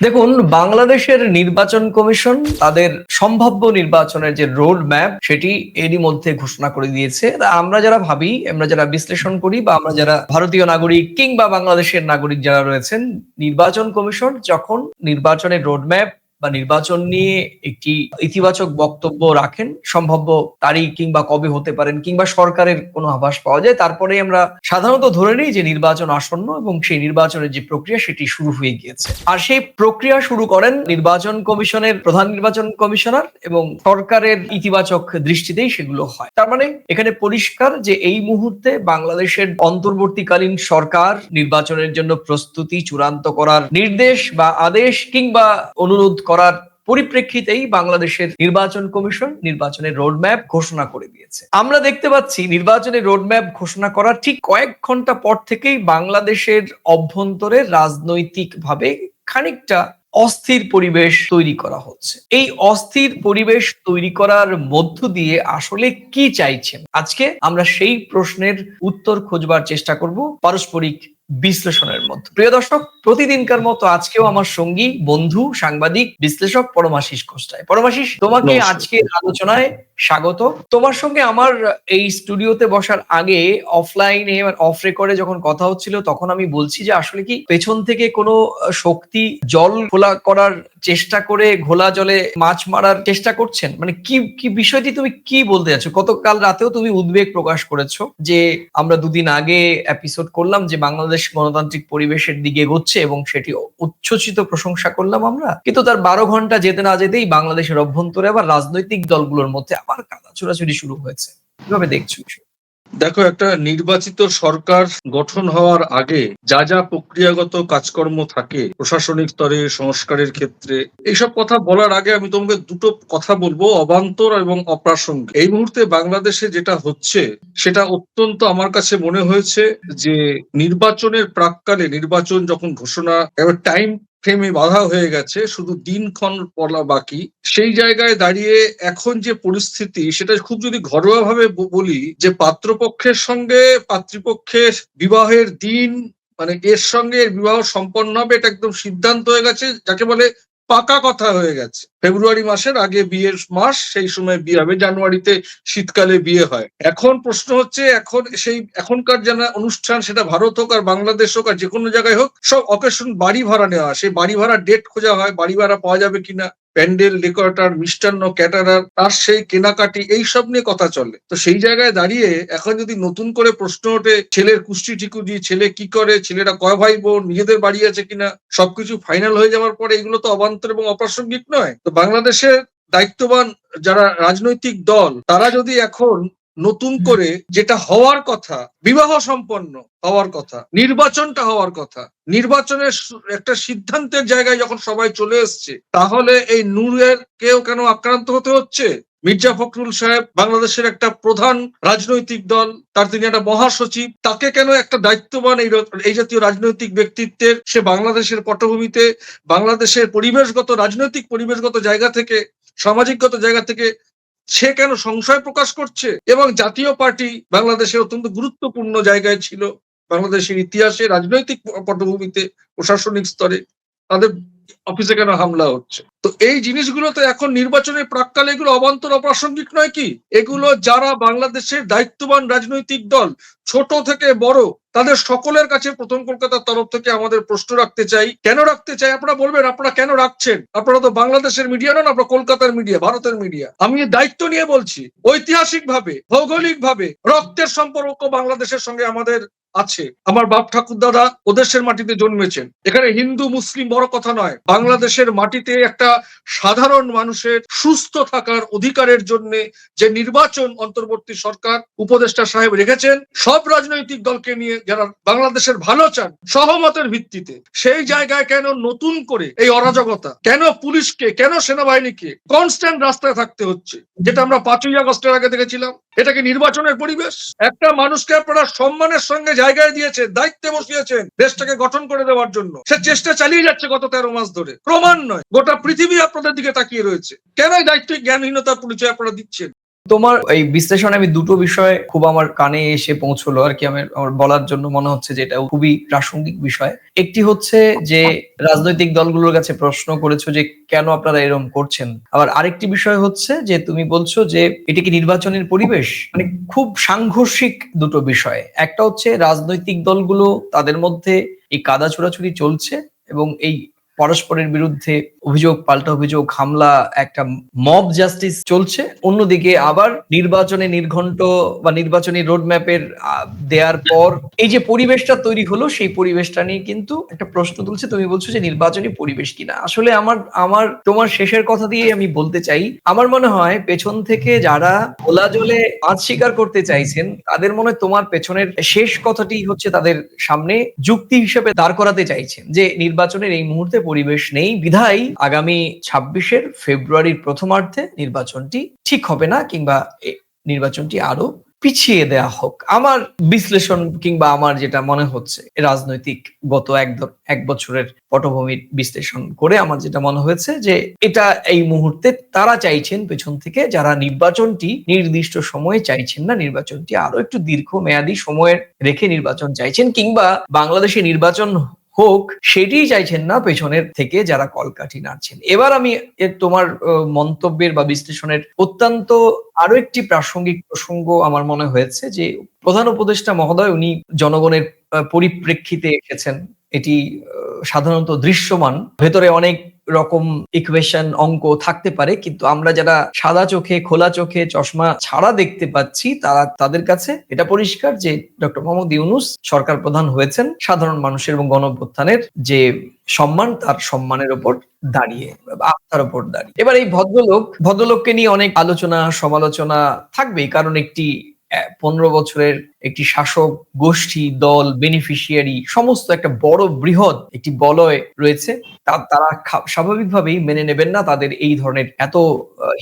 দেখুন, বাংলাদেশের নির্বাচন কমিশন তাদের সম্ভাব্য নির্বাচনের যে রোড ম্যাপ, সেটি এরই মধ্যে ঘোষণা করে দিয়েছে। আমরা যারা ভাবি, আমরা যারা বিশ্লেষণ করি বা আমরা যারা ভারতীয় নাগরিক কিংবা বাংলাদেশের নাগরিক যারা রয়েছেন, নির্বাচন কমিশন যখন নির্বাচনের রোড ম্যাপ বা নির্বাচন নিয়ে একটি ইতিবাচক বক্তব্য রাখেন, সম্ভাব্য তারিখ কিংবা কবে হতে পারেন কিংবা সরকারের কোনো আভাস পাওয়া যায়, তারপরে আমরা সাধারণত ধরে নিই যে নির্বাচন আসন্ন এবং সেই নির্বাচনের যে প্রক্রিয়া সেটি শুরু হয়ে গিয়েছে। আর সেই প্রক্রিয়া শুরু করেন নির্বাচন কমিশনের প্রধান নির্বাচন কমিশনার এবং সরকারের ইতিবাচক দৃষ্টিতেই সেগুলো হয়। তার মানে এখানে পরিষ্কার যে এই মুহূর্তে বাংলাদেশের অন্তর্বর্তীকালীন সরকার নির্বাচনের জন্য প্রস্তুতি চূড়ান্ত করার নির্দেশ বা আদেশ কিংবা অনুরোধ করার পরিপ্রেক্ষিতেই বাংলাদেশের নির্বাচন কমিশন নির্বাচনের রোডম্যাপ ঘোষণা করে দিয়েছে। আমরা দেখতে পাচ্ছি নির্বাচনের রোডম্যাপ ঘোষণা করার ঠিক কয়েক ঘণ্টা পর থেকেই বাংলাদেশের অভ্যন্তরে রাজনৈতিকভাবে খানিকটা অস্থির পরিবেশ তৈরি করা হচ্ছে। এই অস্থির পরিবেশ তৈরি করার মধ্য দিয়ে আসলে কি চাইছেন? আজকে আমরা সেই প্রশ্নের উত্তর খোঁজবার চেষ্টা করব পারস্পরিক বিশ্লেষণের মধ্যে। প্রিয় দর্শক প্রতিদিনকার মতো আজকেও আমার সঙ্গী বন্ধু সাংবাদিক বিশ্লেষক পরমাশিস কোষ্টায়। পরমাশিস তোমাকে আজকে আজকের আলোচনায় স্বাগত। তোমার সঙ্গে আমার এই স্টুডিওতে বসার আগে অফলাইনে অফ রেকর্ডে যখন কথা হচ্ছিল, তখন আমি বলছি যে আসলে কি পেছন থেকে কোনো শক্তি জল খোলা করার চেষ্টা করে ঘোলা জলে মাছ মারার চেষ্টা করছেন? মানে কি কি বিষয়টি তুমি কি বলতে যাচ্ছ গতকাল রাতেও তুমি উদ্বেগ প্রকাশ করেছ যে আমরা দুদিন আগে এপিসোড করলাম যে বাংলাদেশ গণতান্ত্রিক পরিবেশের দিকে এগোচ্ছে এবং সেটি উচ্ছ্বসিত প্রশংসা করলাম আমরা। কিন্তু তার বারো ঘণ্টা যেতে না যেতেই বাংলাদেশের অভ্যন্তরে আবার রাজনৈতিক দলগুলোর মধ্যে আবার কাদা ছোড়াছুড়ি শুরু হয়েছে। কীভাবে দেখছ দেখো, একটা নির্বাচিত সরকার গঠন হওয়ার আগে যা যা প্রক্রিয়াগত কাজকর্ম থাকে, প্রশাসনিক স্তরে, সংস্কারের ক্ষেত্রে, এইসব কথা বলার আগে আমি তোমাকে দুটো কথা বলব, অবান্তর এবং অপ্রাসঙ্গিক। এই মুহূর্তে বাংলাদেশে যেটা হচ্ছে, সেটা অত্যন্ত আমার কাছে মনে হয়েছে যে নির্বাচনের প্রাককালে নির্বাচন যখন ঘোষণা টাইম ফ্রেমে বাধা হয়ে গেছে, শুধু দিনক্ষণ বলা বাকি। সেই জায়গায় দাঁড়িয়ে এখন যে পরিস্থিতি, সেটা খুব যদি ঘরোয়া ভাবে বলি, যে পাত্রপক্ষের সঙ্গে পাত্রীপক্ষের বিবাহের দিন মানে এর সঙ্গে বিবাহ সম্পন্ন হবে, এটা একদম সিদ্ধান্ত হয়ে গেছে, যাকে বলে পাকা কথা হয়ে গেছে। ফেব্রুয়ারি মাসের আগে বিয়ের মাস, সেই সময় বিয়ে হবে। জানুয়ারিতে শীতকালে বিয়ে হয়। এখন প্রশ্ন হচ্ছে, এখন সেই এখনকার যেন অনুষ্ঠান, সেটা ভারত হোক আর বাংলাদেশ হোক আর যে কোনো জায়গায় হোক, সব অকেশন বাড়ি ভাড়া নেওয়া। সেই বাড়ি ভাড়া ডেট খোঁজা হয়, বাড়ি ভাড়া পাওয়া যাবে কিনা। প্যান্ডেল ডেকোরেটার, মিষ্টান্ন, ক্যাটারার, তার সেই কেনাকাটি, এইসব নিয়ে কথা চলে। তো সেই জায়গায় দাঁড়িয়ে এখন যদি নতুন করে প্রশ্ন ওঠে, ছেলের কুষ্টি ঠিকুজি ছেলে কি করে ছেলেরা কয় ভাই বোন নিজেদের বাড়ি আছে কিনা, সবকিছু ফাইনাল হয়ে যাওয়ার পরে এগুলো তো অবান্তর এবং অপ্রাসঙ্গিক নয়। তো বাংলাদেশের দায়িত্ববান যারা রাজনৈতিক দল, তারা যদি এখন নতুন করে যেটা হওয়ার কথা বিবাহ সম্পন্ন হওয়ার কথা নির্বাচনটা হওয়ার কথা নির্বাচনের একটা সিদ্ধান্তের জায়গায় যখন সবাই চলে এসছে তাহলে এই নূরের কেউ কেন আক্রান্ত হতে হচ্ছে? মির্জা ফখরুল সাহেব বাংলাদেশের একটা প্রধান রাজনৈতিক দল তার তিনি একটা মহাসচিব তাকে কেন একটা দায়িত্ববান এই এই জাতীয় রাজনৈতিক ব্যক্তিত্বের সে বাংলাদেশের পটভূমিতে বাংলাদেশের পরিবেশগত রাজনৈতিক পরিবেশগত জায়গা থেকে সামাজিকগত জায়গা থেকে সে কেন সংশয় প্রকাশ করছে? এবং জাতীয় পার্টি বাংলাদেশের অত্যন্ত গুরুত্বপূর্ণ জায়গায় ছিল বাংলাদেশের ইতিহাসে, রাজনৈতিক পটভূমিতে, প্রশাসনিক স্তরে। তাদের অফিসে কেন হামলা হচ্ছে? তো এই জিনিসগুলো তো এখন নির্বাচনের প্রাককালে এগুলো অবান্তর অপ্রাসঙ্গিক নয় কি? এগুলো যারা বাংলাদেশের দায়িত্ববান রাজনৈতিক দল, ছোট থেকে বড় তাদের সকলের কাছে প্রথম কলকাতার তরফ থেকে আমাদের প্রশ্ন রাখতে চাই। কেন রাখতে চাই? আপনারা বলবেন, আপনারা কেন রাখছেন? আপনারা তো বাংলাদেশের মিডিয়া নন, আপনারা কলকাতার মিডিয়া ভারতের মিডিয়া আমি দায়িত্ব নিয়ে বলছি ঐতিহাসিক ভাবে ভৌগোলিক ভাবে রক্তের সম্পর্ক বাংলাদেশের সঙ্গে আমাদের আছে। আমার বাপ ঠাকুর দাদা ওদেশের মাটিতে জন্মেছেন। এখানে হিন্দু, মুসলিম বড় কথা নয়। বাংলাদেশের মাটিতে একটা সাধারণ মানুষের সুস্থ থাকার অধিকারের জন্য যে নির্বাচন অন্তর্বর্তী সরকার উপদেষ্টা সাহেব রেখেছেন, সব রাজনৈতিক দলকে নিয়ে যারা বাংলাদেশের ভালো চান, সহমতের ভিত্তিতে সেই জায়গায় কেন নতুন করে এই অরাজকতা? কেন পুলিশকে, কেন সেনাবাহিনীকে কনস্ট্যান্ট রাস্তায় থাকতে হচ্ছে? যেটা আমরা পাঁচই আগস্টের আগে দেখেছিলাম। এটা কি নির্বাচনের পরিবেশ? একটা মানুষকে আপনারা সম্মানের সঙ্গে জায়গায় দিয়েছে, দায়িত্বে বসিয়েছেন দেশটাকে গঠন করে দেওয়ার জন্য। সে চেষ্টা চালিয়ে যাচ্ছে গত তেরো মাস ধরে। প্রমাণ নয়, গোটা পৃথিবী আপনাদের দিকে তাকিয়ে রয়েছে। কেন দায়িত্ব জ্ঞানহীনতার পরিচয় আপনারা দিচ্ছেন? তোমার এই বিশ্লেষণে আমি দুটো বিষয় খুব আমার কানে এসে পৌঁছলো আর কি, আমার আমার বলার জন্য মনে হচ্ছে যে এটা খুবই প্রাসঙ্গিক বিষয়। একটি হচ্ছে যে রাজনৈতিক দলগুলোর কাছে প্রশ্ন করেছ যে কেন আপনারা এরকম করছেন। আবার আরেকটি বিষয় হচ্ছে যে তুমি বলছো যে এটি কি নির্বাচনের পরিবেশ? মানে খুব সাংঘর্ষিক দুটো বিষয়। একটা হচ্ছে রাজনৈতিক দলগুলো তাদের মধ্যে এই কাদা ছোড়াছুড়ি চলছে এবং এই পরস্পরের বিরুদ্ধে অভিযোগ, পাল্টা অভিযোগ, হামলা, একটা মব জাস্টিস চলছে। অন্যদিকে আবার নির্বাচনে নির্ঘণ্ট বা নির্বাচনী রোড রোডম্যাপের দেওয়ার পর এই যে পরিবেশটা তৈরি হলো, সেই পরিবেশটা নিয়ে কিন্তু একটা প্রশ্ন তুলছে। তুমি বলছো যে নির্বাচনী পরিবেশ কিনা? আসলে আমার আমার, তোমার শেষের কথা দিয়ে আমি বলতে চাই, আমার মনে হয় পেছন থেকে যারা খোলা জলে আজ স্বীকার করতে চাইছেন, তাদের মনে তোমার পেছনের শেষ কথাটি হচ্ছে তাদের সামনে যুক্তি হিসেবে দাঁড় করাতে চাইছেন যে নির্বাচনের এই মুহূর্তে পরিবেশ নেই। বিধায় আগামী ছাব্বিশের ফেব্রুয়ারির প্রথমার্ধে নির্বাচনটি ঠিক হবে না কিংবা নির্বাচনটি আরও পিছিয়ে দেয়া হোক। আমার বিশ্লেষণ কিংবা আমার যেটা মনে হচ্ছে রাজনৈতিক গত এক এক বছরের পটভূমির বিশ্লেষণ করে আমার যেটা মনে হয়েছে যে, এটা এই মুহূর্তে তারা চাইছেন পেছন থেকে যারা নির্বাচনটি নির্দিষ্ট সময়ে চাইছেন না, নির্বাচনটি আরও একটু দীর্ঘ মেয়াদী সময়ের রেখে নির্বাচন চাইছেন কিংবা বাংলাদেশে নির্বাচন হোক, সেটিই চাইছেন না পেছনের থেকে যারা কলকাঠি নাড়ছেন। এবার আমি তোমার মন্তব্যের বা বিশ্লেষণের অত্যন্ত আরও একটি প্রাসঙ্গিক প্রসঙ্গ আমার মনে হয়েছে যে, প্রধান উপদেষ্টা মহোদয় উনি জনগণের পরিপ্রেক্ষিতে এসেছেন। এটি সাধারণত দৃশ্যমান। ভেতরে অনেক রকম ইকুয়েশন অঙ্ক থাকতে পারে, কিন্তু আমরা যারা সাদা চোখে, খোলা চোখে চশমা ছাড়া দেখতে পাচ্ছি, তারা তাদের কাছে এটা পরিষ্কার যে ডক্টর মোহাম্মদ ইউনুস সরকার প্রধান হয়েছেন, সাধারণ মানুষের এবং গণঅভ্যুত্থানের যে সম্মান, তার সম্মানের ওপর দাঁড়িয়ে আস্থার ওপর দাঁড়িয়ে। এবার এই ভদ্রলোক, ভদ্রলোককে নিয়ে অনেক আলোচনা, সমালোচনা থাকবেই, কারণ একটি পনেরো বছরের একটি শাসক, গোষ্ঠী, দল বেনিফিশিয়ারি সমস্ত একটা বড় বৃহৎ একটি বলয় রয়েছে। তারা স্বাভাবিকভাবেই মেনে নেবেন না তাদের এই ধরনের এত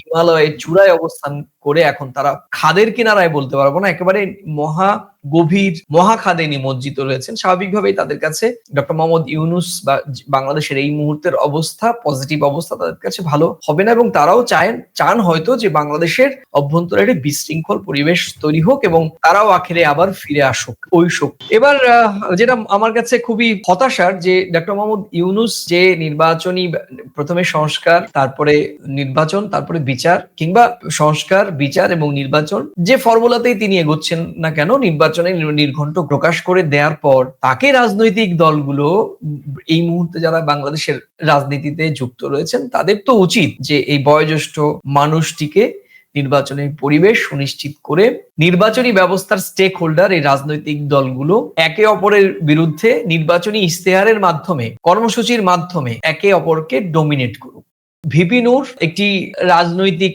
হিমালয়ের চূড়ায় অবস্থান করে এখন তারা খাদের কিনারায় বলতে পারব না, একেবারে মহা গভীর মহাখাদে নিমজ্জিত রয়েছেন। স্বাভাবিকভাবেই তাদের কাছে ডক্টর মোহাম্মদ ইউনুস বা বাংলাদেশের এই মুহূর্তের অবস্থা পজিটিভ অবস্থা তাদের কাছে ভালো হবে না এবং তারাও চায়, চান হয়তো যে বাংলাদেশের অভ্যন্তরে একটি বিশৃঙ্খল পরিবেশ তৈরি হোক এবং তারাও আখেরে আবার ফিরে আসুক ওই শোক এবার যেটা আমার কাছে খুবই হতাশার যে ডক্টর মোহাম্মদ ইউনুস যে নির্বাচনী, প্রথমে সংস্কার, তারপরে নির্বাচন, তারপরে বিচার কিংবা সংস্কার বিচার এবং নির্বাচন যে ফর্মুলাতেই তিনি এগোচ্ছেন না কেন, নির্বাচনে নির্ঘণ্ট প্রকাশ করে দেওয়ার পর তাকে রাজনৈতিক দলগুলো এই মুহূর্তে যারা বাংলাদেশের রাজনীতিতে যুক্ত রয়েছেন, তাদের তো উচিত যে এই বয়োজ্যেষ্ঠ মানুষটিকে নির্বাচনের পরিবেশ সুনিশ্চিত করে নির্বাচনী ব্যবস্থার স্টেক হোল্ডার এই রাজনৈতিক দলগুলো একে অপরের বিরুদ্ধে নির্বাচনী ইশতেহারের মাধ্যমে, কর্মসূচির মাধ্যমে একে অপরকে ডোমিনেট করুক। ভিপি নূর একটি রাজনৈতিক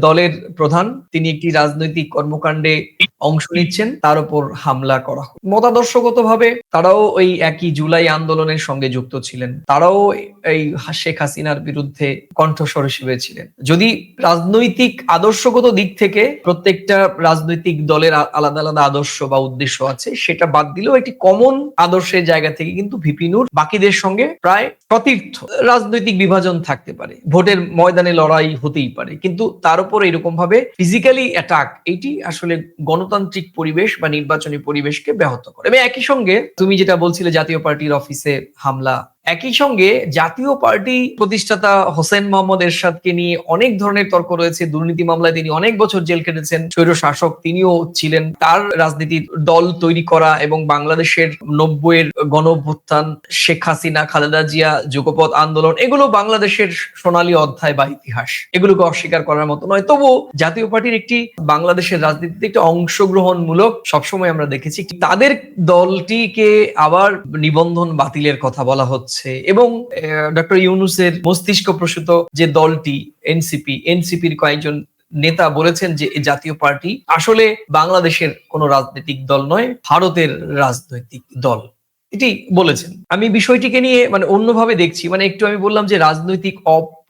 দলের প্রধান। তিনি একটি রাজনৈতিক কর্মকাণ্ডে অংশ নিচ্ছেন, তার উপর হামলা করা হয় মতাদর্শগতভাবে তারাও ওই একই জুলাই আন্দোলনের সঙ্গে যুক্ত ছিলেন। তারাও এই শেখ হাসিনার বিরুদ্ধে কণ্ঠস্বর হিসেবে ছিলেন। যদি রাজনৈতিক আদর্শগত দিক থেকে প্রত্যেকটা রাজনৈতিক দলের আলাদা আলাদা আদর্শ বা উদ্দেশ্য আছে, সেটা বাদ দিলেও একটি কমন আদর্শের জায়গা থেকে কিন্তু ভিপিনুর বাকিদের সঙ্গে প্রায় সতীর্থ রাজনৈতিক বিভাজন থাকতে পারে। ভোটের ময়দানে লড়াই হতেই পারে। কিন্তু তার উপর এরকম ভাবে ফিজিক্যালি অ্যাটাক এটি আসলে গণতান্ত্রিক পরিবেশ বা নির্বাচনী পরিবেশকে ব্যাহত করে। এবং একই সঙ্গে তুমি যেটা বলছিলে জাতীয় পার্টির অফিসে হামলা একই সঙ্গে জাতীয় পার্টি প্রতিষ্ঠাতা হোসেন মোহাম্মদ এরশাদকে নিয়ে অনেক ধরনের তর্ক রয়েছে। দুর্নীতি মামলায় তিনি অনেক বছর জেল কেটেছেন স্বৈর শাসক তিনিও ছিলেন। তার রাজনীতির দল তৈরি করা এবং বাংলাদেশের নব্বইয়ের গণ অভ্যুত্থান শেখ হাসিনা, খালেদা জিয়া যুগপথ আন্দোলন, এগুলো বাংলাদেশের সোনালী অধ্যায় বা ইতিহাস। এগুলোকে অস্বীকার করার মতো নয়। তবু জাতীয় পার্টির একটি বাংলাদেশের রাজনীতিতে একটি অংশগ্রহণমূলক সবসময় আমরা দেখেছি। তাদের দলটিকে আবার নিবন্ধন বাতিলের কথা বলা হচ্ছে। এবং ডক্টর ইউনুসের মস্তিষ্ক প্রসূত যে দলটি, এনসিপি, এনসিপির কয়েকজন নেতা বলেছেন যে এই জাতীয় পার্টি আসলে বাংলাদেশের কোনো রাজনৈতিক দল নয়, ভারতের রাজনৈতিক দল। এটি বলেছেন। আমি বিষয়টিকে নিয়ে মানে অন্যভাবে দেখছি। মানে একটু আমি বললাম যে রাজনৈতিক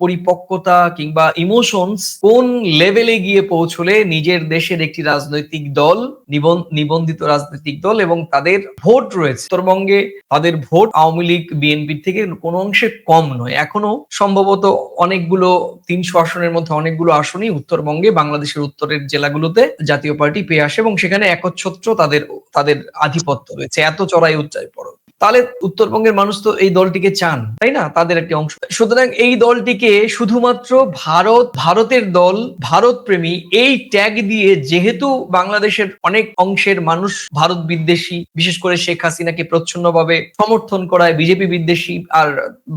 পরিপক্কতা কিংবা ইমোশনস কোন লেভেলে গিয়ে পৌঁছলে নিজের দেশের একটি রাজনৈতিক দল, নিবন- নিবন্ধিত রাজনৈতিক দল এবং তাদের ভোট রয়েছে? উত্তরবঙ্গে তাদের ভোট আওয়ামী লীগ, বিএনপির থেকে কোনো অংশে কম নয়। এখনও সম্ভবত অনেকগুলো, তিনশো আসনের মধ্যে অনেকগুলো আসনই উত্তরবঙ্গে বাংলাদেশের উত্তরের জেলাগুলোতে জাতীয় পার্টি পেয়ে আসে এবং সেখানে একচ্ছত্র তাদের তাদের আধিপত্য রয়েছে। এত চড়াই উচ্চায় পড়ো তাহলে উত্তরবঙ্গের মানুষ তো এই দলটিকে চান, তাই না? তাদের একটি অংশ। সুতরাং এই দলটিকে শুধুমাত্র ভারত, ভারতের দল ভারত প্রেমী এই ট্যাগ দিয়ে যেহেতু বাংলাদেশের অনেক অংশের মানুষ ভারত বিদ্বেষী, বিশেষ করে শেখ হাসিনাকে প্রচ্ছন্নভাবে সমর্থন করায় বিজেপি বিদ্বেষী, আর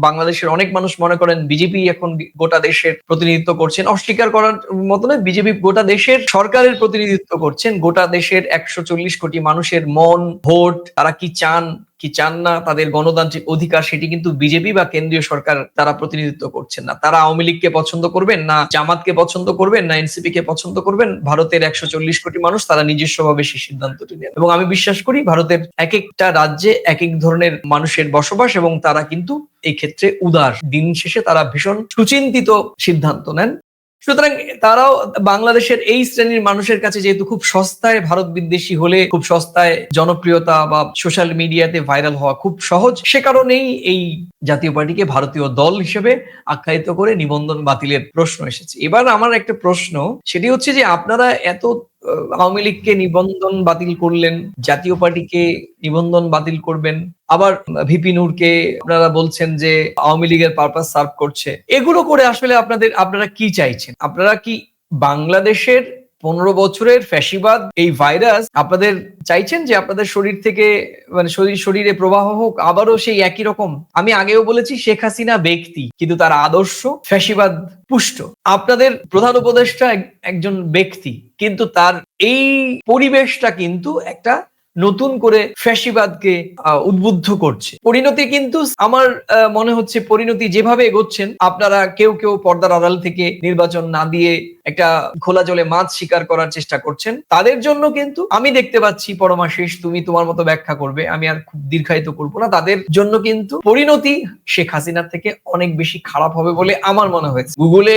বাংলাদেশের অনেক মানুষ মনে করেন বিজেপি এখন গোটা দেশের প্রতিনিধিত্ব করছেন। অস্বীকার করার মতো নয়, বিজেপি গোটা দেশের সরকারের প্রতিনিধিত্ব করছেন। গোটা দেশের একশো চল্লিশ কোটি মানুষের মন, ভোট, তারা কি চান কি চান না তাদের গণতান্ত্রিক অধিকার সেটি কিন্তু বিজেপি বা কেন্দ্রীয় সরকার তারা প্রতিনিধিত্ব করছেন না। তারা আওয়ামী লীগকে পছন্দ করবেন না জামাতকে পছন্দ করবেন না এনসিপি কে পছন্দ করবেন? ভারতের একশো চল্লিশ কোটি মানুষ তারা নিজস্বভাবে সেই সিদ্ধান্তটি নেন। এবং আমি বিশ্বাস করি ভারতের এক একটা রাজ্যে এক এক ধরনের মানুষের বসবাস এবং তারা কিন্তু এই ক্ষেত্রে উদার। দিন শেষে তারা ভীষণ সুচিন্তিত সিদ্ধান্ত নেন। সুতরাং তারাও বাংলাদেশের এই শ্রেণির মানুষের কাছে যেহেতু খুব সস্তায় ভারত বিদ্বেষী হলে খুব সস্তায় জনপ্রিয়তা বা সোশ্যাল মিডিয়াতে ভাইরাল হওয়া খুব সহজ, সে কারণেই এই জাতীয় পার্টিকে ভারতীয় দল হিসেবে আখ্যায়িত করে নিবন্ধন বাতিলের প্রশ্ন এসেছে। এবার আমার একটা প্রশ্ন, সেটি হচ্ছে যে আপনারা এত আওয়ামী লীগকে নিবন্ধন বাতিল করলেন, জাতীয় পার্টিকে নিবন্ধন বাতিল করবেন। আবার ভিপি নূরকে আপনারা বলছেন যে আওয়ামী লীগের পারপাস সার্ভ করছে। এগুলো করে আসলে আপনাদের, আপনারা কি চাইছেন? আপনারা কি বাংলাদেশের পনেরো বছরের ফ্যাসিবাদ, এই ভাইরাস, আপনাদের চাইছেন যে আপনাদের শরীর থেকে মানে শরীর, শরীরে প্রবাহ হোক, আবারও সেই একই রকম? আমি আগেও বলেছি, শেখ হাসিনা ব্যক্তি, কিন্তু তার আদর্শ ফ্যাসিবাদ পুষ্ট। আপনাদের প্রধান উপদেষ্টা এক- একজন ব্যক্তি, কিন্তু তার এই পরিবেশটা কিন্তু একটা নতুন করে ফ্যাসিবাদকে উদ্বুদ্ধ করছে। পরিণতি কিন্তু আমার মনে হচ্ছে পরিণতি যেভাবে এগোচ্ছেন, আপনারা কেউ কেউ পর্দার আড়াল থেকে নির্বাচন না দিয়ে একটা খোলা জলে মাছ শিকার করার চেষ্টা করছেন। তাদের জন্য কিন্তু আমি দেখতে পাচ্ছি পরমাশেষ, তুমি তোমার মতো ব্যাখ্যা করবে, আমি আর খুব দীর্ঘায়িত করব না। তাদের জন্য কিন্তু পরিণতি শেখ হাসিনার থেকে অনেক বেশি খারাপ হবে বলে আমার মনে হয়েছে। গুগলে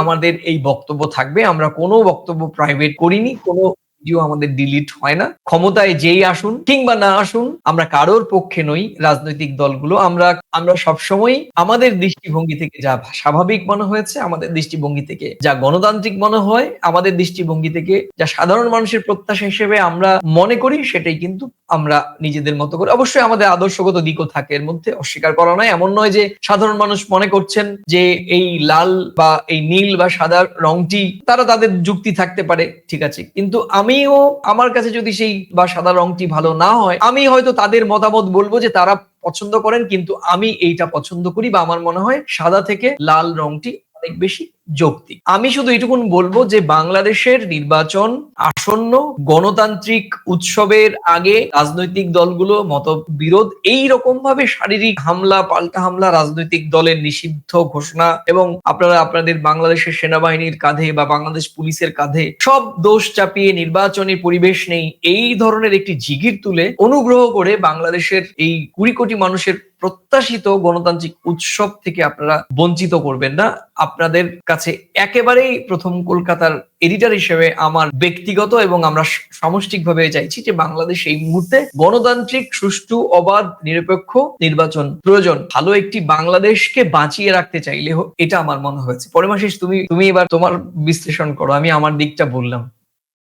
আমাদের এই বক্তব্য থাকবে, আমরা কোনো বক্তব্য প্রাইভেট করিনি, কোনো ভিডিও আমাদের ডিলিট হয় না। ক্ষমতায় যেই আসুন কিংবা না আসুন, আমরা কারোর পক্ষে নই, রাজনৈতিক দলগুলো, আমরা আমরা সবসময় আমাদের দৃষ্টিভঙ্গি থেকে যা স্বাভাবিক মনে হয়েছে, আমাদের দৃষ্টিভঙ্গি থেকে যা গণতান্ত্রিক মনে হয়, আমাদের দৃষ্টিভঙ্গি থেকে যা সাধারণ মানুষের প্রত্যাশা হিসেবে আমরা মনে করি, সেটাই কিন্তু আমরা নিজেদের মতো করে, অবশ্যই আমাদের আদর্শগত দিকও থাকে, এর মধ্যে অস্বীকার করা নয়। এমন নয় যে সাধারণ মানুষ মনে করছেন যে এই লাল বা এই নীল বা সাদা রংটি, তারা তাদের যুক্তি থাকতে পারে, ঠিক আছে। কিন্তু আমিও আমার কাছে যদি সেই বা সাদা রংটি ভালো না হয়, আমি হয়তো তাদের মতামত বলব যে তারা পছন্দ করেন, কিন্তু আমি এইটা পছন্দ করি বা আমার মনে হয় সাদা থেকে লাল রংটি অনেক বেশি যৌক্তিক। আমি শুধু এটুকুন বলব যে বাংলাদেশের নির্বাচন আসন্ন গণতান্ত্রিক উৎসবের আগে রাজনৈতিক দলগুলো মতবিরোধ এই রকম ভাবে শারীরিক হামলা, পাল্টা হামলা রাজনৈতিক দলের নিষিদ্ধ ঘোষণা এবং আপনারা আপনাদের বাংলাদেশের সেনাবাহিনীর কাঁধে বা বাংলাদেশ পুলিশের কাঁধে সব দোষ চাপিয়ে নির্বাচনী পরিবেশ নেই এই ধরনের একটি জিগির তুলে অনুগ্রহ করে বাংলাদেশের এই কুড়ি কোটি মানুষের প্রত্যাশিত গণতান্ত্রিক উৎসব থেকে আপনারা বঞ্চিত করবেন না। আপনাদের কাছে একেবারেই প্রথম কলকাতার এডিটর হিসেবে আমার ব্যক্তিগত এবং আমরা সামষ্টিকভাবে চাইছি যে বাংলাদেশ এই মুহূর্তে গণতান্ত্রিক, সুষ্ঠু, অবাধ, নিরপেক্ষ নির্বাচন প্রয়োজন। ভালো একটি বাংলাদেশকে বাঁচিয়ে রাখতে চাইলে এটা আমার মনে হয়েছে। পরিমাশিস তুমি তুমি এবার তোমার বিশ্লেষণ করো। আমি আমার দিকটা বললাম।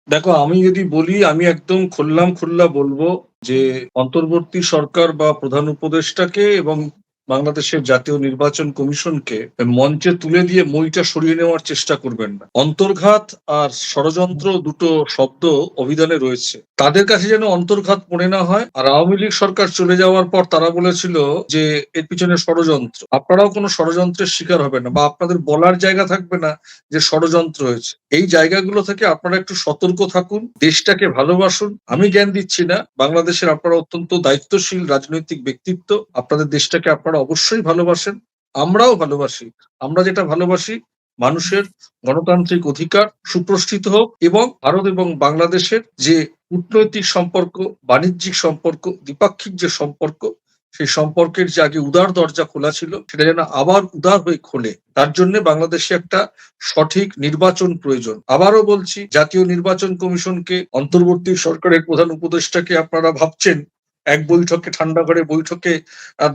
দেখো, আমি যদি বলি, আমি একদম খুললাম খুল্লা বলব যে অন্তর্বর্তী সরকার বা প্রধান উপদেষ্টাকে এবং বাংলাদেশের জাতীয় নির্বাচন কমিশনকে মঞ্চে তুলে দিয়ে মইটা সরিয়ে নেওয়ার চেষ্টা করবেন না। অন্তর্ঘাত আর ষড়যন্ত্র দুটো শব্দ অভিধানে রয়েছে। তাদের কাছে যেন অন্তর্ঘাত মনে না হয়, আর আওয়ামী লীগ সরকার চলে যাওয়ার পর তারা বলেছিল যে এর পিছনে ষড়যন্ত্র। আপনারাও কোনো ষড়যন্ত্রের শিকার হবে না, বা আপনাদের বলার জায়গা থাকবে না যে ষড়যন্ত্র হয়েছে। এই জায়গাগুলো থেকে আপনারা একটু সতর্ক থাকুন, দেশটাকে ভালোবাসুন। আমি জ্ঞান দিচ্ছি না, বাংলাদেশের আপনারা অত্যন্ত দায়িত্বশীল রাজনৈতিক ব্যক্তিত্ব। আপনাদের দেশটাকে আপনারা অবশ্যই ভালোবাসেন, আমরাও ভালোবাসি। আমরা যেটা ভালোবাসি, মানুষের গণতান্ত্রিক অধিকার সুপ্রষ্ঠিত হোক এবং ভারত এবং বাংলাদেশের যে কূটনৈতিক সম্পর্ক, বাণিজ্যিক সম্পর্ক, দ্বিপাক্ষিক যে সম্পর্ক, সেই সম্পর্কের যে আগে উদার দরজা খোলা ছিল, সেটা যেন আবার উদার হয়ে খোলে। তার জন্য বাংলাদেশে একটা সঠিক নির্বাচন প্রয়োজন। আবারও বলছি, জাতীয় নির্বাচন কমিশনকে অন্তর্বর্তী সরকারের প্রধান উপদেষ্টাকে আপনারা ভাবছেন এক বৈঠকে, ঠান্ডা ঘরে বৈঠকে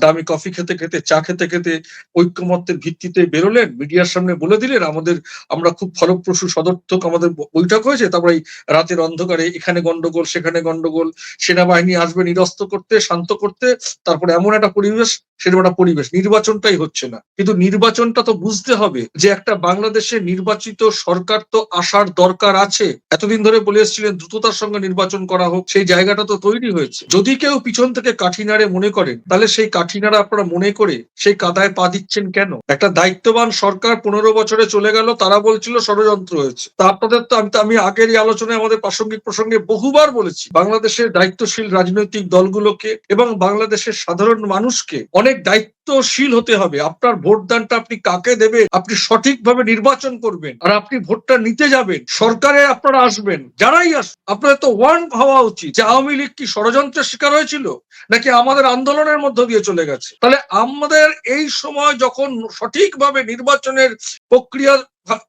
দামি কফি খেতে খেতে, চা খেতে খেতে ঐক্যমত্যের ভিত্তিতে বেরোলেন। মিডিয়ার সামনে বলে দিলেন, আমাদের, আমরা খুব ফলপ্রসূ সদর্থক, আমাদের বৈঠক হয়েছে, তারপরে রাতের অন্ধকারে এখানে গন্ডগোল, সেখানে গন্ডগোল, সেনাবাহিনী আসবে নিরস্ত করতে, শান্ত করতে, তারপরে এমন একটা পরিবেশ, সেরকম একটা পরিবেশ। নির্বাচনটাই হচ্ছে না। কিন্তু নির্বাচনটা তো বুঝতে হবে যে একটা বাংলাদেশে নির্বাচিত সরকার তো আসার দরকার আছে। এতদিন ধরে বলে এসেছিলেন, দ্রুততার সঙ্গে নির্বাচন করা হোক, সেই জায়গাটা তো তৈরি হয়েছে। যদি কেউ পিছন থেকে কাঠি নাড়ে মনে করেন তাহলে সেই কাঠি নাড়া আপনারা মনে করে সেই কাদায় পা দিচ্ছেন কেন? একটা দায়িত্ববান সরকার পনেরো বছরে চলে গেল, তারা বলছিল ষড়যন্ত্র হয়েছে। তা আপনাদের তো আমি আমি আগের এই আলোচনায় আমাদের প্রাসঙ্গিক প্রসঙ্গে বহুবার বলেছি, বাংলাদেশের দায়িত্বশীল রাজনৈতিক দলগুলোকে এবং বাংলাদেশের সাধারণ মানুষকে অনেক দায়িত্বশীল হতে হবে। আপনার ভোটদানটা আপনি কাকে দেবে আপনি সঠিকভাবে নির্বাচন করবেন আর আপনি ভোটটা নিতে যাবেন। সরকারে আপনারা আসবেন। যারাই আস আপনার তো ওয়ান হওয়া উচিত যে আওয়ামী লীগ কি ষড়যন্ত্রের শিকার হয়েছিল? নাকি আমাদের আন্দোলনের মধ্য দিয়ে চলে গেছে? তাহলে আমাদের এই সময় যখন সঠিকভাবে নির্বাচনের প্রক্রিয়া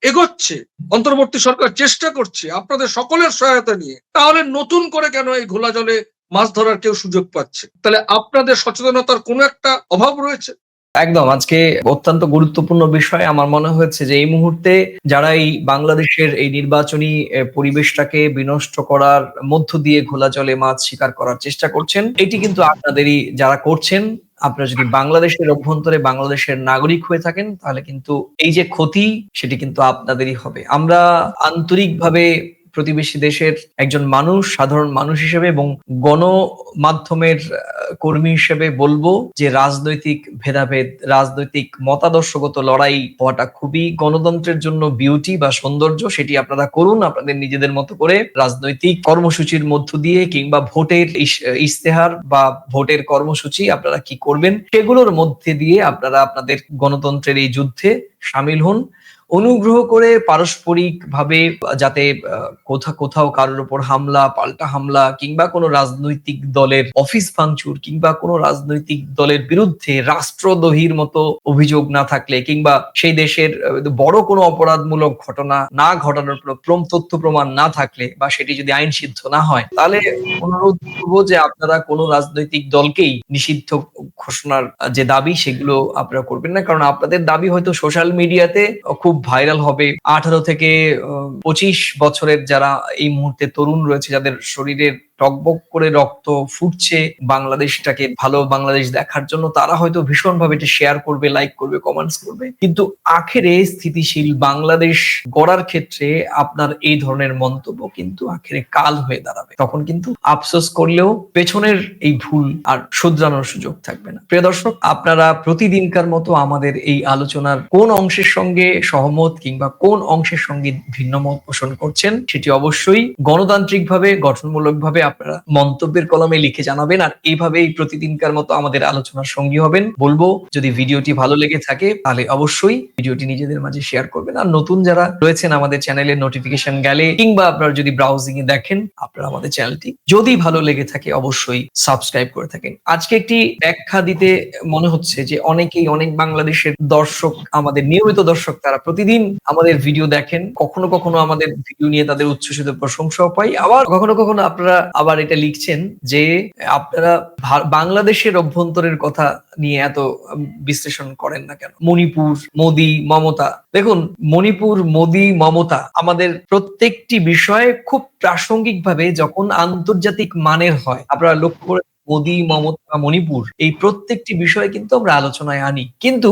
এগোচ্ছে, অন্তর্বর্তী সরকার চেষ্টা করছে আপনাদের সকলের সহায়তা নিয়ে, তাহলে নতুন করে কেন এই ঘোলা জলে মাছ ধরার কেউ সুযোগ পাচ্ছে। তাহলে আপনাদের সচেতনতার কোনো একটা অভাব রয়েছে? একদম, আজকে অত্যন্ত গুরুত্বপূর্ণ বিষয়। আমার মনে হয়েছে যে এই মুহূর্তে যারা এই বাংলাদেশের এই নির্বাচনী পরিবেশটাকে বিনষ্ট করার মধ্য দিয়ে ঘোলা জলে মাছ শিকার করার চেষ্টা করছেন, এটি কিন্তু আপনাদেরই যারা করছেন, আপনারা যদি বাংলাদেশের অভ্যন্তরে বাংলাদেশের নাগরিক হয়ে থাকেন, তাহলে কিন্তু এই যে ক্ষতি, সেটি কিন্তু আপনাদেরই হবে। আমরা আন্তরিকভাবে প্রতিবেশী দেশের একজন মানুষ, সাধারণ মানুষ হিসেবে এবং গণমাধ্যমের কর্মী হিসেবে বলব যে রাজনৈতিক ভেদাভেদ, রাজনৈতিক মতাদর্শগত লড়াই হওয়াটা খুবই গণতন্ত্রের জন্য বিউটি বা সৌন্দর্য, সেটি আপনারা করুন, আপনাদের নিজেদের মতো করে রাজনৈতিক কর্মসূচির মধ্য দিয়ে কিংবা ভোটের ইশতেহার বা ভোটের কর্মসূচি আপনারা কি করবেন, সেগুলোর মধ্যে দিয়ে আপনারা আপনাদের গণতন্ত্রের এই যুদ্ধে সামিল হন। অনুগ্রহ করে পারস্পরিক ভাবে যাতে আহ, কোথাও কারোর উপর হামলা পাল্টা হামলা কিংবা কোনো রাজনৈতিক দলের অফিস ভাঙচুর কিংবা কোনো রাজনৈতিক দলের বিরুদ্ধে রাষ্ট্রদ্রোহীর মতো অভিযোগ না থাকলে কিংবা সেই দেশের বড় কোনো অপরাধমূলক ঘটনা না ঘটানোর প্র- প্রম তথ্য প্রমাণ না থাকলে বা সেটি যদি আইন সিদ্ধ না হয় তাহলে অনুরোধ করব যে আপনারা কোনো রাজনৈতিক দলকেই নিষিদ্ধ ঘোষণার যে দাবি সেগুলো আপনারা করবেন না। কারণ আপনাদের দাবি হয়তো সোশ্যাল মিডিয়াতে খুব ভাইরাল হবে। আঠারো থেকে পঁচিশ বছরের যারা এই মুহূর্তে তরুণ রয়েছে যাদের শরীরের টকবক করে রক্ত ফুটছে বাংলাদেশটাকে, ভালো বাংলাদেশ দেখার জন্য তারা হয়তো ভীষণভাবে এটা শেয়ার করবে লাইক করবে কমেন্টস করবে। কিন্তু আখেরে স্থিতিশীল বাংলাদেশ গড়ার ক্ষেত্রে আপনার এই ধরনের মন্তব্য কিন্তু আখেরে কাল হয়ে দাঁড়াবে। তখন কিন্তু আফসোস করলেও পেছনের এই ভুল আর শুধরানোর সুযোগ থাকবে না। প্রিয় দর্শক, আপনারা প্রতিদিনকার মতো আমাদের এই আলোচনার কোন অংশের সঙ্গে সহমত কিংবা কোন অংশের সঙ্গে ভিন্ন মত পোষণ করছেন, সেটি অবশ্যই গণতান্ত্রিকভাবে, গঠনমূলকভাবে আপনারা মন্তব্যের কলমে লিখে জানাবেন আর এইভাবেই প্রতিদিনকার মতো আমাদের আলোচনার সঙ্গী হবেন। বলব, যদি ভিডিওটি ভালো লেগে থাকে তাহলে অবশ্যই ভিডিওটি নিজেদের মাঝে শেয়ার করবেন। আর নতুন যারা রয়েছেন আমাদের চ্যানেলের নোটিফিকেশন গেলে কিংবা আপনারা যদি ব্রাউজিং এ দেখেন, আপনারা আমাদের চ্যানেলটি যদি ভালো লেগে থাকে অবশ্যই সাবস্ক্রাইব করে থাকেন। আজকে একটি ব্যাখ্যা দিতে মনে হচ্ছে যে অনেকেই, অনেক বাংলাদেশের দর্শক, আমাদের নিয়মিত দর্শক, তারা প্রতিদিন আমাদের ভিডিও দেখেন। কখনো কখনো আমাদের ভিডিও নিয়ে তাদের উচ্ছ্বসিত প্রশংসাও পাই। আবার কখনো কখনো আপনারা আবার এটা লিখছেন যে আপনারা বাংলাদেশের অভ্যন্তরের কথা নিয়ে এত বিশ্লেষণ করেন না কেন? মণিপুর, মোদি, মমতা। দেখুন, মণিপুর, মোদি, মমতা আমাদের প্রত্যেকটি বিষয়ে খুব প্রাসঙ্গিকভাবে যখন আন্তর্জাতিক মানের হয়, আপনারা লক্ষ্য করে মোদি মমতা, মণিপুর, এই প্রত্যেকটি বিষয়ে কিন্তু আমরা আলোচনায় আনি। কিন্তু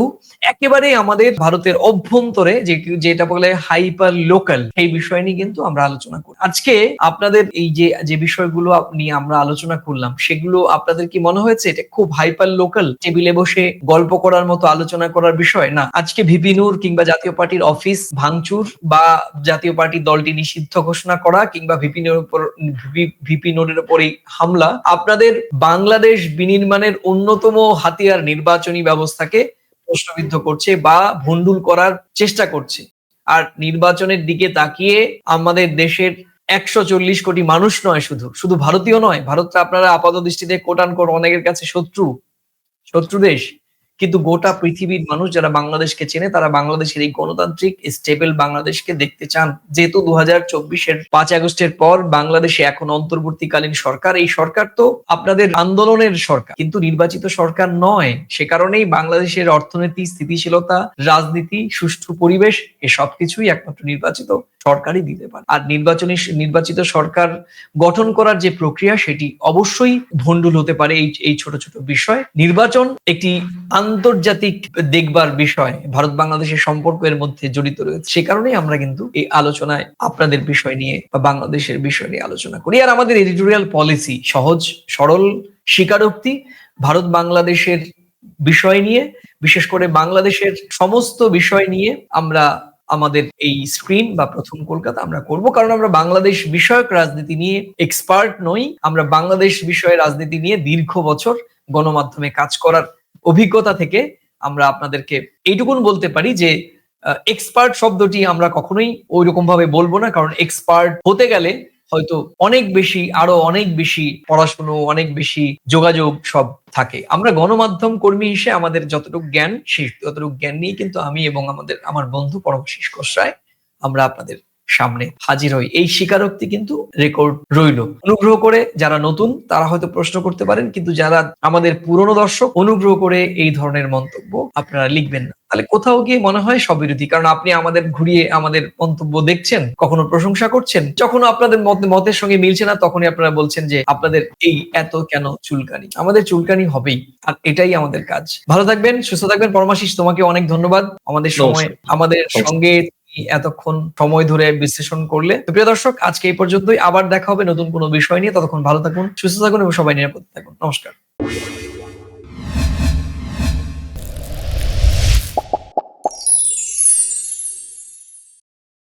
একেবারে আমাদের ভারতের অভ্যন্তরে যে যেটা বলে হাইপার লোকাল এই বিষয় নিয়ে কিন্তু আমরা আলোচনা করি। আজকে আপনাদের এই যে যে বিষয়গুলো নিয়ে আমরা আলোচনা করলাম, সেগুলো আপনাদের কি মনে হয়েছে এটা খুব হাইপার লোকাল টেবিলে বসে গল্প করার মতো আলোচনা করার বিষয়? না, আজকে ভিপিনুর কিংবা জাতীয় পার্টির অফিস ভাঙচুর বা জাতীয় পার্টির দলটি নিষিদ্ধ ঘোষণা করা কিংবা ভিপিনুর উপর ভিপিনুরের উপরে হামলা, আপনাদের বাংলাদেশ বিনির্মাণের অন্যতম হাতিয়ার নির্বাচনী ব্যবস্থাকে প্রশ্নবিদ্ধ করছে বা ভণ্ডুল করার চেষ্টা করছে। আর নির্বাচনের দিকে তাকিয়ে আমাদের দেশের একশো চল্লিশ কোটি মানুষ নয় শুধু শুধু ভারতীয় নয়, ভারতটা আপনারা আপাত দৃষ্টিতে কোটান কোট অনেকের কাছে শত্রু শত্রু দেশ। কিন্তু গোটা পৃথিবীর মানুষ যারা বাংলাদেশকে চেনে, তারা বাংলাদেশের এই গণতান্ত্রিক স্টেবল বাংলাদেশকে দেখতে চান। যেহেতু দু হাজার চব্বিশের পাঁচ আগস্টের পর বাংলাদেশে এখন অন্তর্বর্তীকালীন সরকার, এই সরকার তো আপনাদের আন্দোলনের সরকার। কিন্তু নির্বাচিত সরকার নয়, সে কারণেই বাংলাদেশের অর্থনীতি, স্থিতিশীলতা, রাজনীতি, সুষ্ঠু পরিবেশ, এ সবকিছুই একমাত্র নির্বাচিত সরকারই দিতে পারে। আর নির্বাচনী নির্বাচিত সরকার গঠন করার যে প্রক্রিয়া, সেটি অবশ্যই ভণ্ডুল হতে পারে এই এই ছোট ছোট বিষয়। নির্বাচন একটি আন্তর্জাতিক দেখবার বিষয়। ভারত বাংলাদেশের সম্পর্ক এর মধ্যে জড়িত রয়েছে। সে কারণেই আমরা কিন্তু এই আলোচনায় আপনাদের বিষয় নিয়ে বা বাংলাদেশের বিষয় নিয়ে আলোচনা করি। আর আমাদের এডিটোরিয়াল পলিসি সহজ, সরল, স্বীকারোক্তি। ভারত বাংলাদেশের বিষয় নিয়ে, বিশেষ করে বাংলাদেশের সমস্ত বিষয় নিয়ে আমরা আমাদের এই স্ক্রিন বা প্রথম কলকাতা আমরা করব। কারণ আমরা বাংলাদেশ বিষয়ক রাজনীতি নিয়ে এক্সপার্ট নই। আমরা বাংলাদেশ বিষয়ে রাজনীতি নিয়ে দীর্ঘ বছর গণমাধ্যমে কাজ করার অভিজ্ঞতা থেকে আমরা আপনাদেরকে এইটুকুন বলতে পারি যে এক্সপার্ট শব্দটি আমরা কখনোই ওই রকম ভাবে বলব না। কারণ এক্সপার্ট হতে গেলে হয়তো অনেক বেশি, আরও অনেক বেশি পড়াশুনো, অনেক বেশি যোগাযোগ সব থাকে। আমরা গণমাধ্যম কর্মী হিসেবে আমাদের যতটুকু জ্ঞান, সেই ততটুকু জ্ঞান নিয়ে কিন্তু আমি এবং আমাদের, আমার বন্ধু পরমশিস কষরায় আমরা আপনাদের সামনে হাজির হই। এই স্বীকারোক্তি কিন্তু রেকর্ড রইল। অনুগ্রহ করে যারা নতুন তারা হয়তো প্রশ্ন করতে পারেন কিন্তু যারা আমাদের পুরনো দর্শক অনুগ্রহ করে এই ধরনের মন্তব্য আপনারা লিখবেন না। তাহলে কোথাও গিয়ে মনে হয় সবিরোধী কারণ আপনি আমাদের ঘুরিয়ে আমাদের মন্তব্য দেখছেন কখনো প্রশংসা করছেন যখন আপনাদের মত- মতের সঙ্গে মিলছে না তখনই আপনারা বলছেন যে আপনাদের এই এত কেন চুলকানি? আমাদের চুলকানি হবেই আর এটাই আমাদের কাজ। ভালো থাকবেন সুস্থ থাকবেন পরমাশিস তোমাকে অনেক ধন্যবাদ। আমাদের সময় আমাদের সঙ্গে এতক্ষণ সময় ধরে বিশ্লেষণ করলে। তো প্রিয় দর্শক, আজকে এই পর্যন্তই। আবার দেখা হবে নতুন কোনো বিষয় নিয়ে। ততক্ষণ ভালো থাকুন, সুস্থ থাকুন এবং সবাই নিরাপদ থাকুন। নমস্কার।